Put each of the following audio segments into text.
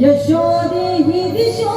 यशोदे हि दिशो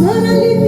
Suddenly